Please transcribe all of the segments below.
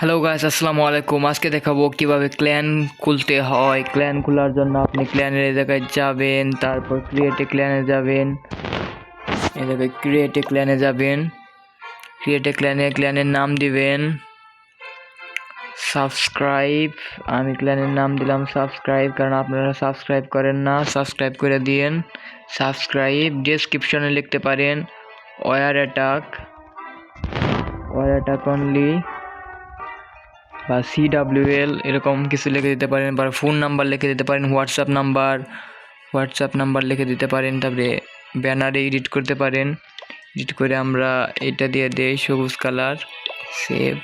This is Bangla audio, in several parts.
হ্যালো গাইস আসসালামু আলাইকুম আজকে দেখাবো কীভাবে ক্ল্যান খুলতে হয়। ক্ল্যান খোলার জন্য আপনি ক্ল্যানের এই জায়গায় যাবেন, তারপর ক্রিয়েটে ক্ল্যানে যাবেন। এই জায়গায় ক্রিয়েটে ক্ল্যানে যাবেন। ক্রিয়েটে ক্ল্যানে ক্ল্যানের নাম দিবেন। সাবস্ক্রাইব আমি ক্ল্যানের নাম দিলাম সাবস্ক্রাইব কারণ আপনারা সাবস্ক্রাইব করেন না সাবস্ক্রাইব করে দিয়েন। সাবস্ক্রাইব ডেসক্রিপশনে লিখতে পারেন war attack war attack only বা সিডাব্লিউএল এরকম কিছু লিখে দিতে পারেন, বা ফোন নাম্বার লিখে দিতে পারেন হোয়াটসঅ্যাপ নাম্বার হোয়াটসঅ্যাপ নাম্বার লিখে দিতে পারেন, তারপরে ব্যানারে এডিট করতে পারেন। এডিট করে আমরা এটা দিয়ে দেই, সবুজ কালার সেভ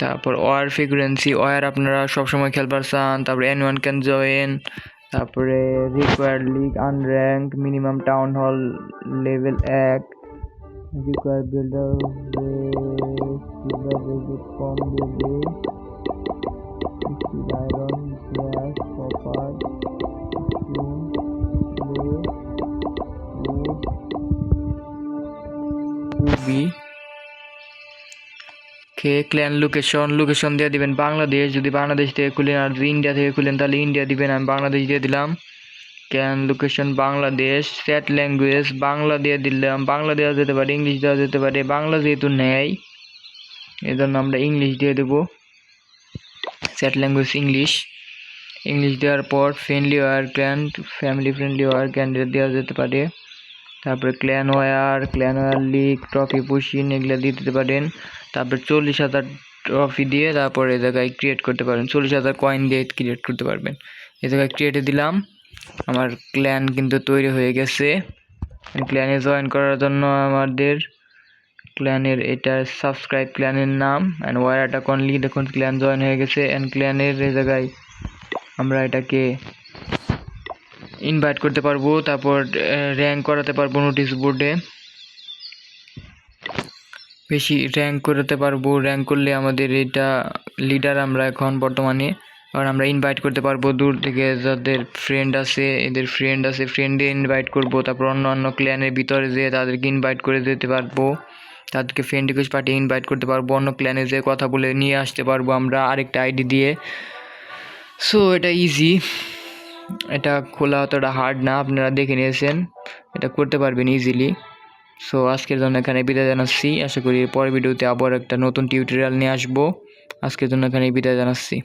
তারপর ওয়ার ফ্রিকুয়েন্সি ওয়ার আপনারা সবসময় খেলবার চান তারপরে এন ওয়ান ক্যান জয়েন তারপরে required league unranked minimum town hall level এক রিকোয়ার্ড বিল্ডার কম দেবে স্টিল আয়রন গ্লাস কপার কে ক্ল্যান লোকেশন লোকেশন দিয়ে দিবেন বাংলাদেশ। যদি বাংলাদেশ থেকে খুলেন আর যদি ইন্ডিয়া থেকে খুলেন, তাহলে ইন্ডিয়া দিবেন, আমি বাংলাদেশ দিয়ে দিলাম। Clan location Bangladesh set language Bangla দিয়ে দিলাম। বাংলা দেওয়া যেতে পারে, ইংলিশ দেওয়া যেতে পারে, বাংলা যেহেতু নেয় এই জন্য আমরা ইংলিশ দিয়ে দেবো। সেট ল্যাঙ্গুয়েজ ইংলিশ ইংলিশ দেওয়ার পর friendly war clan family friendly war candidate দেওয়া যেতে পারে। তারপরে clan war clan war league trophy pushing এগুলো দিয়ে দিতে পারেন। তারপরে চল্লিশ হাজার ট্রফি দিয়ে তারপরে এ জায়গায় ক্রিয়েট করতে পারেন। চল্লিশ হাজার কয়েন দিয়ে ক্রিয়েট করতে পারবেন। এ জায়গায় ক্রিয়েটে দিলাম। আমার ক্ল্যান কিন্তু তৈরি হয়ে গেছে। ক্ল্যানে জয়েন করার জন্য আমাদের ক্ল্যানের এটা সাবস্ক্রাইব ক্ল্যানের নাম অ্যান্ড ওয়ার অ্যাটাক অনলি দেখুন ক্ল্যান জয়েন হয়ে গেছে অ্যান্ড ক্ল্যানের জায়গায় আমরা এটাকে ইনভাইট করতে পারব, তারপর র্যাঙ্ক করাতে পারব নোটিশ বোর্ডে বেশি র্যাঙ্ক করাতে পারব র্যাঙ্ক করলে আমাদের এটা লিডার আমরা এখন বর্তমানে, আর আমরা ইনভাইট করতে পারব দূর থেকে যাদের ফ্রেন্ড আছে, এদের ফ্রেন্ড আছে ফ্রেন্ডে ইনভাইট করব, তারপর অন্য অন্য ক্ল্যানের ভিতরে যেয়ে তাদেরকে ইনভাইট করে দিতে পারব। তাদেরকে ফ্রেন্ড রিকোয়েস্ট পাঠিয়ে ইনভাইট করতে পারব, অন্য ক্ল্যানে যেয়ে কথা বলে নিয়ে আসতে পারব আমরা আরেকটা আইডি দিয়ে। সো এটা ইজি এটা খোলা অতটা হার্ড না, আপনারা দেখে নিয়েছেন। এটা করতে পারবেন ইজিলি সো আজকের জন্য এখানে বিদায় জানাচ্ছি। আশা করি পরের ভিডিওতে আবার একটা নতুন টিউটোরিয়াল নিয়ে আসব। আজকের জন্য এখানে বিদায় জানাচ্ছি।